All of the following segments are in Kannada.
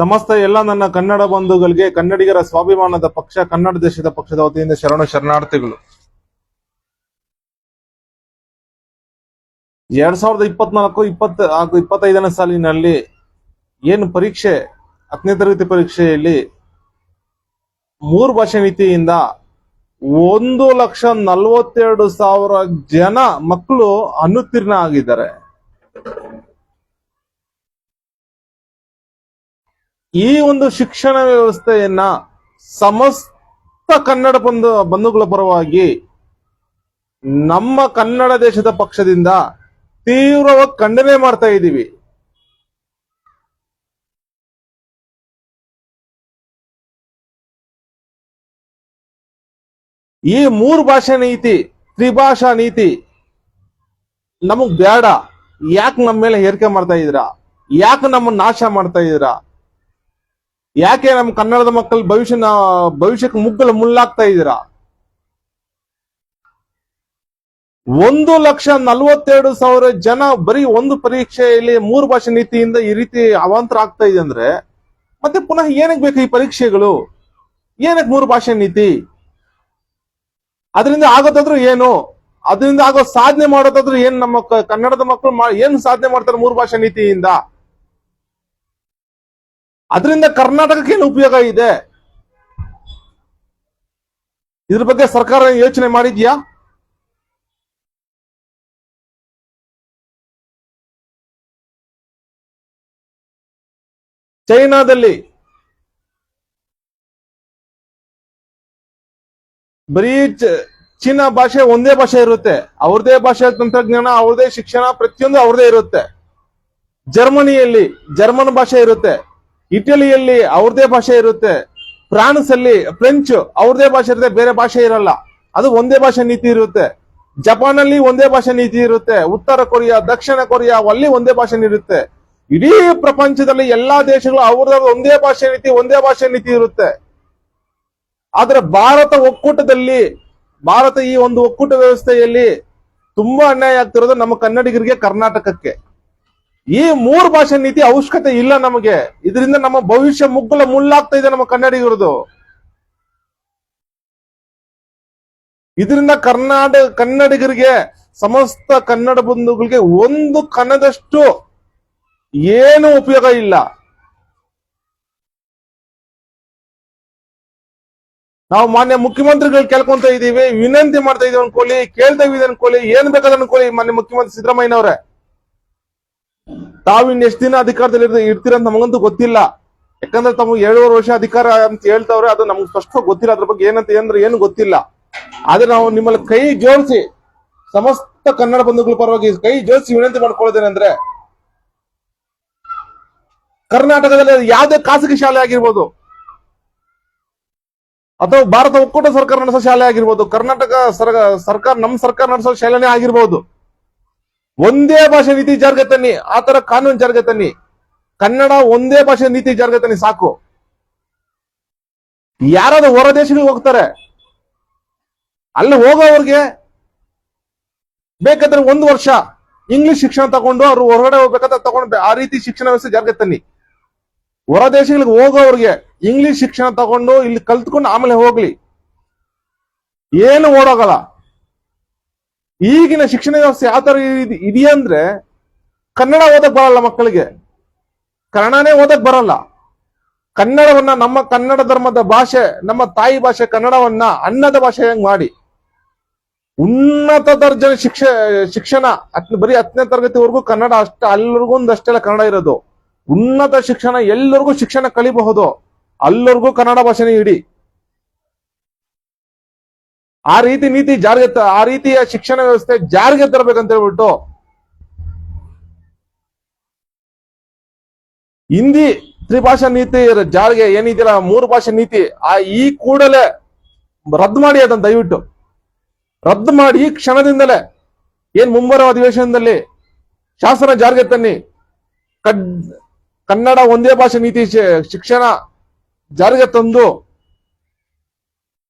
ಸಮಸ್ತ ಎಲ್ಲ ನನ್ನ ಕನ್ನಡ ಬಂಧುಗಳಿಗೆ, ಕನ್ನಡಿಗರ ಸ್ವಾಭಿಮಾನದ ಪಕ್ಷ, ಕನ್ನಡ ದೇಶದ ಪಕ್ಷದ ವತಿಯಿಂದ ಶರಣ ಶರಣಾರ್ಥಿಗಳು. ಎರಡ್ ಸಾವಿರದ ಇಪ್ಪತ್ನಾಲ್ಕು, ಇಪ್ಪತ್ತು, ಹಾಗೂ ಇಪ್ಪತ್ತೈದನೇ ಸಾಲಿನಲ್ಲಿ ಏನು ಪರೀಕ್ಷೆ, ಹತ್ತನೇ ತರಗತಿ ಪರೀಕ್ಷೆಯಲ್ಲಿ ಮೂರು ಭಾಷೆ ನೀತಿಯಿಂದ ಒಂದು ಲಕ್ಷ ನಲವತ್ತೆರಡು ಸಾವಿರ ಜನ ಮಕ್ಕಳು ಅನುತ್ತೀರ್ಣ ಆಗಿದ್ದಾರೆ. ಈ ಒಂದು ಶಿಕ್ಷಣ ವ್ಯವಸ್ಥೆಯನ್ನ ಸಮಸ್ತ ಕನ್ನಡ ಬಂಧು ಬಂಧುಗಳ ಪರವಾಗಿ ನಮ್ಮ ಕನ್ನಡ ದೇಶದ ಪಕ್ಷದಿಂದ ತೀವ್ರವಾಗಿ ಖಂಡನೆ ಮಾಡ್ತಾ ಇದ್ದೀವಿ. ಈ ಮೂರು ಭಾಷೆ ನೀತಿ, ತ್ರಿಭಾಷಾ ನೀತಿ ನಮಗ್ ಬೇಡ ಯಾಕೆ ನಮ್ಮ ಮೇಲೆ ಹೇರಿಕೆ ಮಾಡ್ತಾ ಇದ್ದೀರಾ? ಯಾಕೆ ನಮ್ಮನ್ನ ನಾಶ ಮಾಡ್ತಾ ಇದ್ದೀರಾ? ಯಾಕೆ ನಮ್ಮ ಕನ್ನಡದ ಮಕ್ಕಳ ಭವಿಷ್ಯ ಭವಿಷ್ಯಕ್ಕೆ ಮುಗ್ಗಲು ಮುಳ್ಳಾಗ್ತಾ ಇದ್ದೀರಾ? ಒಂದು ಲಕ್ಷ ನಲ್ವತ್ತೆರಡು ಸಾವಿರ ಜನ ಬರೀ ಒಂದು ಪರೀಕ್ಷೆಯಲ್ಲಿ ಮೂರು ಭಾಷೆ ನೀತಿಯಿಂದ ಈ ರೀತಿ ಅವಾಂತರ ಆಗ್ತಾ ಇದೆ ಅಂದ್ರೆ, ಮತ್ತೆ ಪುನಃ ಏನಕ್ಕೆ ಬೇಕು ಈ ಪರೀಕ್ಷೆಗಳು? ಏನಕ್ಕೆ ಮೂರು ಭಾಷೆ ನೀತಿ? ಅದರಿಂದ ಆಗೋದಾದ್ರೂ ಏನು? ಅದರಿಂದ ಆಗೋ ಸಾಧನೆ ಮಾಡೋದಾದ್ರೂ ಏನ್ ನಮ್ಮ ಕನ್ನಡದ ಮಕ್ಕಳು ಏನ್ ಸಾಧನೆ ಮಾಡ್ತಾರೆ ಮೂರು ಭಾಷೆ ನೀತಿಯಿಂದ? ಅದರಿಂದ ಕರ್ನಾಟಕಕ್ಕೆ ಏನು ಉಪಯೋಗ ಇದೆ? ಇದ್ರ ಬಗ್ಗೆ ಸರ್ಕಾರ ಯೋಚನೆ ಮಾಡಿದ್ಯಾ? ಚೈನಾದಲ್ಲಿ ಬರೀ ಚೀನಾ ಭಾಷೆ ಒಂದೇ ಭಾಷೆ ಇರುತ್ತೆ. ಅವ್ರದೇ ಭಾಷೆ ತಂತ್ರಜ್ಞಾನ, ಅವ್ರದೇ ಶಿಕ್ಷಣ ಪ್ರತಿಯೊಂದು ಅವ್ರದೇ ಇರುತ್ತೆ. ಜರ್ಮನಿಯಲ್ಲಿ ಜರ್ಮನ್ ಭಾಷೆ ಇರುತ್ತೆ. ಇಟಲಿಯಲ್ಲಿ ಅವ್ರದೇ ಭಾಷೆ ಇರುತ್ತೆ ಫ್ರಾನ್ಸ್ ಅಲ್ಲಿ ಫ್ರೆಂಚ್ ಅವ್ರದೇ ಭಾಷೆ ಇರುತ್ತೆ, ಬೇರೆ ಭಾಷೆ ಇರಲ್ಲ. ಅದು ಒಂದೇ ಭಾಷೆ ನೀತಿ ಇರುತ್ತೆ. ಜಪಾನ್ ಅಲ್ಲಿ ಒಂದೇ ಭಾಷೆ ನೀತಿ ಇರುತ್ತೆ, ಉತ್ತರ ಕೊರಿಯಾ, ದಕ್ಷಿಣ ಕೊರಿಯಾ, ಅಲ್ಲಿ ಒಂದೇ ಭಾಷೆ ಇರುತ್ತೆ. ಇಡೀ ಪ್ರಪಂಚದಲ್ಲಿ ಎಲ್ಲಾ ದೇಶಗಳು ಅವ್ರದ್ದು ಒಂದೇ ಭಾಷೆ ನೀತಿ, ಒಂದೇ ಭಾಷೆ ನೀತಿ ಇರುತ್ತೆ. ಆದ್ರೆ ಭಾರತ ಒಕ್ಕೂಟದಲ್ಲಿ, ಭಾರತ ಈ ಒಂದು ಒಕ್ಕೂಟ ವ್ಯವಸ್ಥೆಯಲ್ಲಿ ತುಂಬಾ ಅನ್ಯಾಯ ಆಗ್ತಿರೋದು ನಮ್ಮ ಕನ್ನಡಿಗರಿಗೆ ಕರ್ನಾಟಕಕ್ಕೆ. ಈ ಮೂರು ಭಾಷೆ ನೀತಿ ಅವಶ್ಯಕತೆ ಇಲ್ಲ ನಮಗೆ. ಇದರಿಂದ ನಮ್ಮ ಭವಿಷ್ಯ ಮುಗ್ಗಲ ಮುಳ್ಳಾಗ್ತಾ ಇದೆ ನಮ್ಮ ಕನ್ನಡಿಗರದು. ಇದರಿಂದ ಕರ್ನಾಟಕ ಕನ್ನಡಿಗರಿಗೆ, ಸಮಸ್ತ ಕನ್ನಡ ಬಂಧುಗಳಿಗೆ ಒಂದು ಕಣದಷ್ಟು ಏನು ಉಪಯೋಗ ಇಲ್ಲ. ನಾವು ಮಾನ್ಯ ಮುಖ್ಯಮಂತ್ರಿಗಳು ಕೇಳ್ಕೊಂತ ಇದೀವಿ, ವಿನಂತಿ ಮಾಡ್ತಾ ಇದೀವಿ ಅನ್ಕೊಳ್ಳಿ, ಕೇಳ್ತಾ ಇದೀವಿ ಅನ್ಕೊಳ್ಳಿ, ಏನ್ ಬೇಕಾದ್ರೆ ಅನ್ಕೊಳ್ಳಿ ಮಾನ್ಯ ಮುಖ್ಯಮಂತ್ರಿ ಸಿದ್ದರಾಮಯ್ಯನವ್ರೆ. ತಾವಿನ್ ಎಷ್ಟು ದಿನ ಅಧಿಕಾರದಲ್ಲಿ ಇರ್ತೀರಾ ಇರ್ತೀರಂತ ನಮಗಂತೂ ಗೊತ್ತಿಲ್ಲ. ಯಾಕಂದ್ರೆ ತಮ್ಮ ಏಳುವರೆ ವರ್ಷ ಅಧಿಕಾರ ಅಂತ ಹೇಳ್ತಾವ್ರೆ, ಅದು ನಮ್ಗೆ ಸ್ಪಷ್ಟವಾಗಿ ಗೊತ್ತಿಲ್ಲ. ಅದ್ರ ಬಗ್ಗೆ ಏನಂತ ಏನಂದ್ರೆ ಏನು ಗೊತ್ತಿಲ್ಲ. ಆದ್ರೆ ನಾವು ನಿಮ್ಮಲ್ಲಿ ಕೈ ಜೋಡಿಸಿ, ಸಮಸ್ತ ಕನ್ನಡ ಬಂಧುಗಳ ಪರವಾಗಿ ಕೈ ಜೋಡಿಸಿ ವಿನಂತಿ ಮಾಡ್ಕೊಳ್ಳೋದೇನೆಂದ್ರೆ ಕರ್ನಾಟಕದಲ್ಲಿ ಯಾವುದೇ ಖಾಸಗಿ ಶಾಲೆ ಆಗಿರ್ಬೋದು, ಅಥವಾ ಭಾರತ ಒಕ್ಕೂಟ ಸರ್ಕಾರ ನಡೆಸೋ ಶಾಲೆ ಆಗಿರ್ಬೋದು, ಕರ್ನಾಟಕ ಸರ- ಸರ್ಕಾರ ನಮ್ಮ ಸರ್ಕಾರ ನಡೆಸೋ ಶಾಲೆನೇ ಆಗಿರ್ಬೋದು ಒಂದೇ ಭಾಷೆ ನೀತಿ ಜಾರಿಗೆ ತನ್ನಿ ಆತರ ತರ ಕಾನೂನು ಜಾರಿಗೆ ತನ್ನಿ ಕನ್ನಡ ಒಂದೇ ಭಾಷೆ ನೀತಿ ಜಾರಿಗೆ ತನ್ನಿ ಸಾಕು. ಯಾರಾದ್ರೂ ಹೊರ ದೇಶಗಳಿಗೆ ಹೋಗ್ತಾರೆ, ಅಲ್ಲಿ ಹೋಗೋವ್ರಿಗೆ ಬೇಕಾದ್ರೆ ಒಂದು ವರ್ಷ ಇಂಗ್ಲಿಷ್ ಶಿಕ್ಷಣ ತಗೊಂಡು ಅವ್ರು ಹೊರಗಡೆ ಹೋಗ್ಬೇಕಾದ್ರೆ ತಗೊಂಡು ಆ ರೀತಿ ಶಿಕ್ಷಣ ವ್ಯವಸ್ಥೆ ಜಾರಿಗೆ ತನ್ನಿ ಹೊರ ದೇಶಗಳಿಗೆ ಹೋಗೋವ್ರಿಗೆ ಇಂಗ್ಲಿಷ್ ಶಿಕ್ಷಣ ತಗೊಂಡು ಇಲ್ಲಿ ಕಲ್ತ್ಕೊಂಡು ಆಮೇಲೆ ಹೋಗ್ಲಿ. ಏನು ಓಡೋಗಲ್ಲ. ಈಗಿನ ಶಿಕ್ಷಣ ವ್ಯವಸ್ಥೆ ಯಾವ ತರ ಇದೆಯಾ ಅಂದ್ರೆ ಕನ್ನಡ ಓದಕ್ ಬರಲ್ಲ ಮಕ್ಕಳಿಗೆ. ಕನ್ನಡನೇ ಓದಕ್ ಬರಲ್ಲ. ಕನ್ನಡವನ್ನ ನಮ್ಮ ಕನ್ನಡ ಧರ್ಮದ ಭಾಷೆ, ನಮ್ಮ ತಾಯಿ ಭಾಷೆ ಕನ್ನಡವನ್ನ ಅನ್ನದ ಭಾಷೆಯಾಗಿ ಮಾಡಿ? ಉನ್ನತ ದರ್ಜೆ ಶಿಕ್ಷ, ಶಿಕ್ಷಣ ಹತ್, ಬರೀ ಹತ್ತನೇ ತರಗತಿವರೆಗೂ ಕನ್ನಡ ಅಷ್ಟ ಅಲ್ಲರಿಗೂ ಒಂದಷ್ಟೆಲ್ಲ ಕನ್ನಡ ಇರೋದು. ಉನ್ನತ ಶಿಕ್ಷಣ ಎಲ್ಲರಿಗೂ ಶಿಕ್ಷಣ ಕಲಿಬಹುದು. ಅಲ್ಲರಿಗೂ ಕನ್ನಡ ಭಾಷೆನೇ ಇಡಿ. ಆ ರೀತಿ ನೀತಿ ಜಾರಿಗೆ ಆ ರೀತಿಯ ಶಿಕ್ಷಣ ವ್ಯವಸ್ಥೆ ಜಾರಿಗೆ ತರಬೇಕಂತ ಹೇಳ್ಬಿಟ್ಟು ಹಿಂದಿ ತ್ರಿಭಾಷಾ ನೀತಿ ಜಾರಿಗೆ ಏನಿದೆಯಲ್ಲ ಮೂರು ಭಾಷೆ ನೀತಿ, ಆ ಈ ಕೂಡಲೇ ರದ್ದು ಮಾಡಿ ಅದನ್ನ ದಯವಿಟ್ಟು. ರದ್ದು ಮಾಡಿ ಈ ಕ್ಷಣದಿಂದಲೇ, ಏನ್ ಮುಂಬರುವ ಅಧಿವೇಶನದಲ್ಲಿ ಶಾಸನ ಜಾರಿಗೆ ತನ್ನಿ. ಕನ್ನಡ ಒಂದೇ ಭಾಷೆ ನೀತಿ ಶಿಕ್ಷಣ ಜಾರಿಗೆ ತಂದು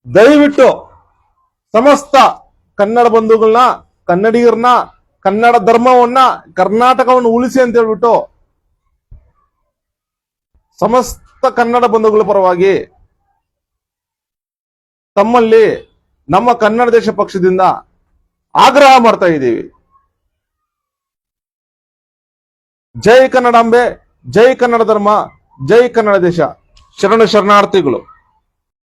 ದಯವಿಟ್ಟು ಸಮಸ್ತ ಕನ್ನಡ ಬಂಧುಗಳನ್ನ, ಕನ್ನಡಿಗರನ್ನ, ಕನ್ನಡ ಧರ್ಮವನ್ನ, ಕರ್ನಾಟಕವನ್ನು ಉಳಿಸಿ ಅಂತ ಹೇಳ್ಬಿಟ್ಟು ಸಮಸ್ತ ಕನ್ನಡ ಬಂಧುಗಳ ಪರವಾಗಿ ತಮ್ಮಲ್ಲಿ ನಮ್ಮ ಕನ್ನಡ ದೇಶ ಪಕ್ಷದಿಂದ ಆಗ್ರಹ ಮಾಡ್ತಾ ಇದ್ದೀವಿ. ಜೈ ಕನ್ನಡಾಂಬೆ ಜೈ ಕನ್ನಡ ಧರ್ಮ, ಜೈ ಕನ್ನಡ ದೇಶ. ಶರಣ ಶರಣಾರ್ಥಿಗಳು.